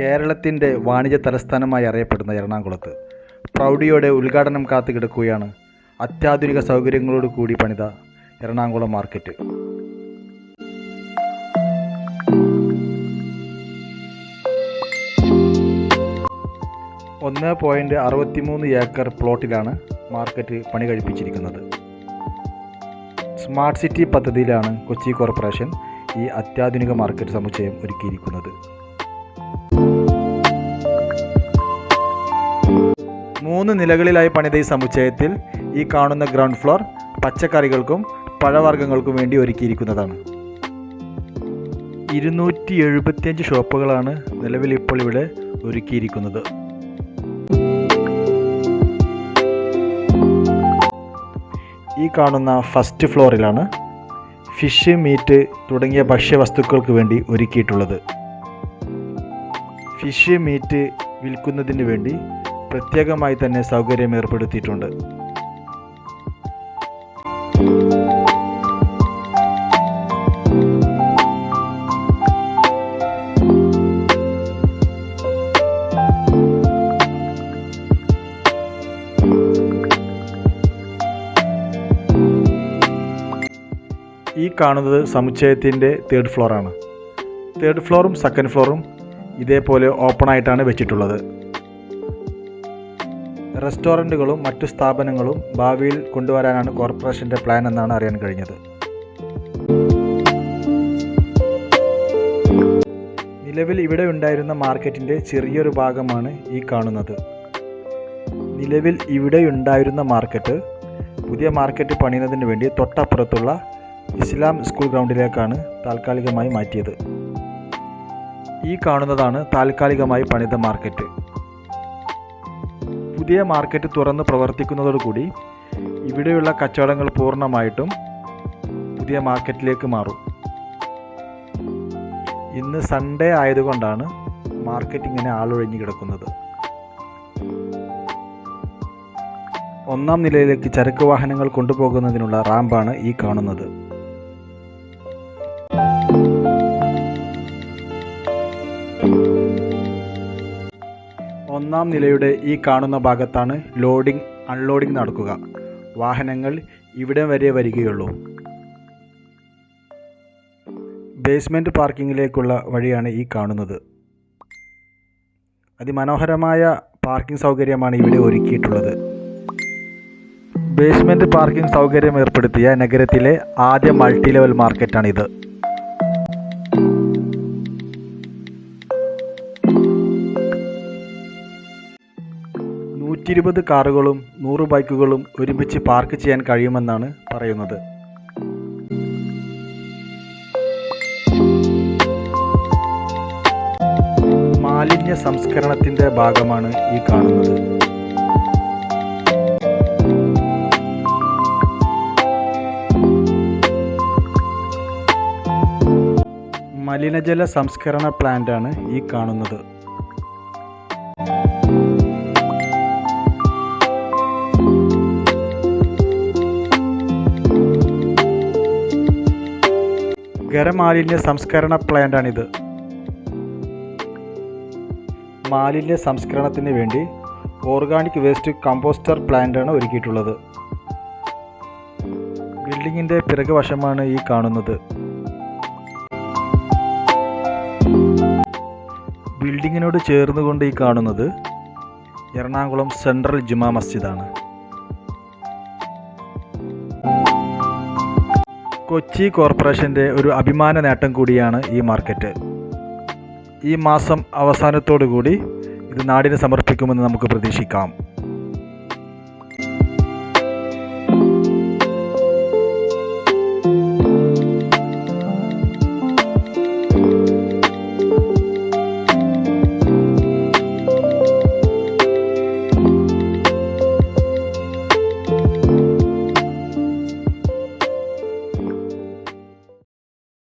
കേരളത്തിന്റെ വാണിജ്യ തലസ്ഥാനമായി അറിയപ്പെടുന്ന എറണാകുളത്ത്. പ്രൗഢിയോടെ ഉദ്ഘാടനം കാത്തു കിടക്കുകയാണ് അത്യാധുനിക സൗകര്യങ്ങളോട് കൂടി പണിത എറണാകുളം മാർക്കറ്റ്. ഒന്ന് പോയിന്റ് അറുപത്തിമൂന്ന് ഏക്കർ പ്ലോട്ടിലാണ് മാർക്കറ്റ് പണി കഴിപ്പിച്ചിരിക്കുന്നത്. സ്മാർട്ട് സിറ്റി പദ്ധതിയിലാണ് കൊച്ചി കോർപ്പറേഷൻ ഈ അത്യാധുനിക മാർക്കറ്റ് സമുച്ചയം ഒരുക്കിയിരിക്കുന്നത്. മൂന്ന് നിലകളിലായി പണിത ഈ സമുച്ചയത്തിൽ ഈ കാണുന്ന ഗ്രൗണ്ട് ഫ്ലോർ പച്ചക്കറികൾക്കും പഴവർഗങ്ങൾക്കും വേണ്ടി ഒരുക്കിയിരിക്കുന്നതാണ്. ഇരുന്നൂറ്റി എഴുപത്തിയഞ്ച് ഷോപ്പുകളാണ് നിലവിൽ ഇപ്പോൾ ഇവിടെ ഒരുക്കിയിരിക്കുന്നത്. ഈ കാണുന്ന ഫസ്റ്റ് ഫ്ലോറിലാണ് ഫിഷ് മീറ്റ് തുടങ്ങിയ ഭക്ഷ്യവസ്തുക്കൾക്ക് വേണ്ടി ഒരുക്കിയിട്ടുള്ളത്. ഫിഷ് മീറ്റ് വിൽക്കുന്നതിന് വേണ്ടി പ്രത്യേകമായി തന്നെ സൗകര്യം ഏർപ്പെടുത്തിയിട്ടുണ്ട്. ഈ കാണുന്നത് സമുച്ചയത്തിന്റെ തേർഡ് ഫ്ലോറാണ് തേർഡ് ഫ്ലോറും സെക്കൻഡ് ഫ്ലോറും ഇതേപോലെ ഓപ്പൺ ആയിട്ടാണ് വെച്ചിട്ടുള്ളത്. റെസ്റ്റോറന്റുകളും മറ്റു സ്ഥാപനങ്ങളും ഭാവിയിൽ കൊണ്ടുവരാനാണ് കോർപ്പറേഷന്റെ പ്ലാൻ എന്നാണ് അറിയാൻ കഴിഞ്ഞത്. നിലവിൽ ഇവിടെ ഉണ്ടായിരുന്ന മാർക്കറ്റിന്റെ ചെറിയൊരു ഭാഗമാണ് ഈ കാണുന്നത്. നിലവിൽ ഇവിടെ ഉണ്ടായിരുന്ന മാർക്കറ്റ് പുതിയ മാർക്കറ്റ് പണിയുന്നതിന് വേണ്ടി തൊട്ടപ്പുറത്തുള്ള ഇസ്ലാം സ്കൂൾ ഗ്രൗണ്ടിലേക്കാണ് താൽക്കാലികമായി മാറ്റിയത്. ഈ കാണുന്നതാണ് താൽക്കാലികമായി പണിത മാർക്കറ്റ്. പുതിയ മാർക്കറ്റ് തുറന്ന് പ്രവർത്തിക്കുന്നതോടുകൂടി ഇവിടെയുള്ള കച്ചവടങ്ങൾ പൂർണമായിട്ടും പുതിയ മാർക്കറ്റിലേക്ക് മാറും. ഇന്ന് സൺഡേ ആയതുകൊണ്ടാണ് മാർക്കറ്റ് ഇങ്ങനെ ആളൊഴിഞ്ഞു കിടക്കുന്നത്. ഒന്നാം നിലയിലേക്ക് ചരക്ക് വാഹനങ്ങൾ കൊണ്ടുപോകുന്നതിനുള്ള റാമ്പാണ് ഈ കാണുന്നത്. ഒന്നാം നിലയുടെ ഈ കാണുന്ന ഭാഗത്താണ് ലോഡിംഗ് അൺലോഡിംഗ് നടക്കുക. വാഹനങ്ങൾ ഇവിടെ വരെ വരികയുള്ളൂ. ബേസ്മെന്റ് പാർക്കിങ്ങിലേക്കുള്ള വഴിയാണ് ഈ കാണുന്നത്. അതിമനോഹരമായ പാർക്കിംഗ് സൗകര്യമാണ് ഇവിടെ ഒരുക്കിയിട്ടുള്ളത്. ബേസ്മെന്റ് പാർക്കിംഗ് സൗകര്യം ഏർപ്പെടുത്തിയ നഗരത്തിലെ ആദ്യ മൾട്ടി ലെവൽ മാർക്കറ്റാണിത്. നൂറ്റി ഇരുപത് കാറുകളും നൂറ് ബൈക്കുകളും ഒരുമിച്ച് പാർക്ക് ചെയ്യാൻ കഴിയുമെന്നാണ് പറയുന്നത്. മാലിന്യ സംസ്കരണത്തിന്റെ ഭാഗമാണ് ഈ കാണുന്നത്. മലിനജല സംസ്കരണ പ്ലാന്റാണ് ഈ കാണുന്നത്. ഖരമാലിന്യ സംസ്കരണ പ്ലാന്റാണിത്. മാലിന്യ സംസ്കരണത്തിന് വേണ്ടി ഓർഗാനിക് വേസ്റ്റ് കമ്പോസ്റ്റർ പ്ലാന്റാണ് ഒരുക്കിയിട്ടുള്ളത്. ബിൽഡിങ്ങിന്റെ പിറകു വശമാണ് ഈ കാണുന്നത്. ബിൽഡിങ്ങിനോട് ചേർന്നുകൊണ്ട് ഈ കാണുന്നത് എറണാകുളം സെൻട്രൽ ജുമാ മസ്ജിദാണ്. കൊച്ചി കോർപ്പറേഷന്റെ ഒരു അഭിമാന നേട്ടം കൂടിയാണ് ഈ മാർക്കറ്റ്. ഈ മാസം അവസാനത്തോടു കൂടി ഇത് നാടിന് സമർപ്പിക്കുമെന്ന് നമുക്ക് പ്രതീക്ഷിക്കാം.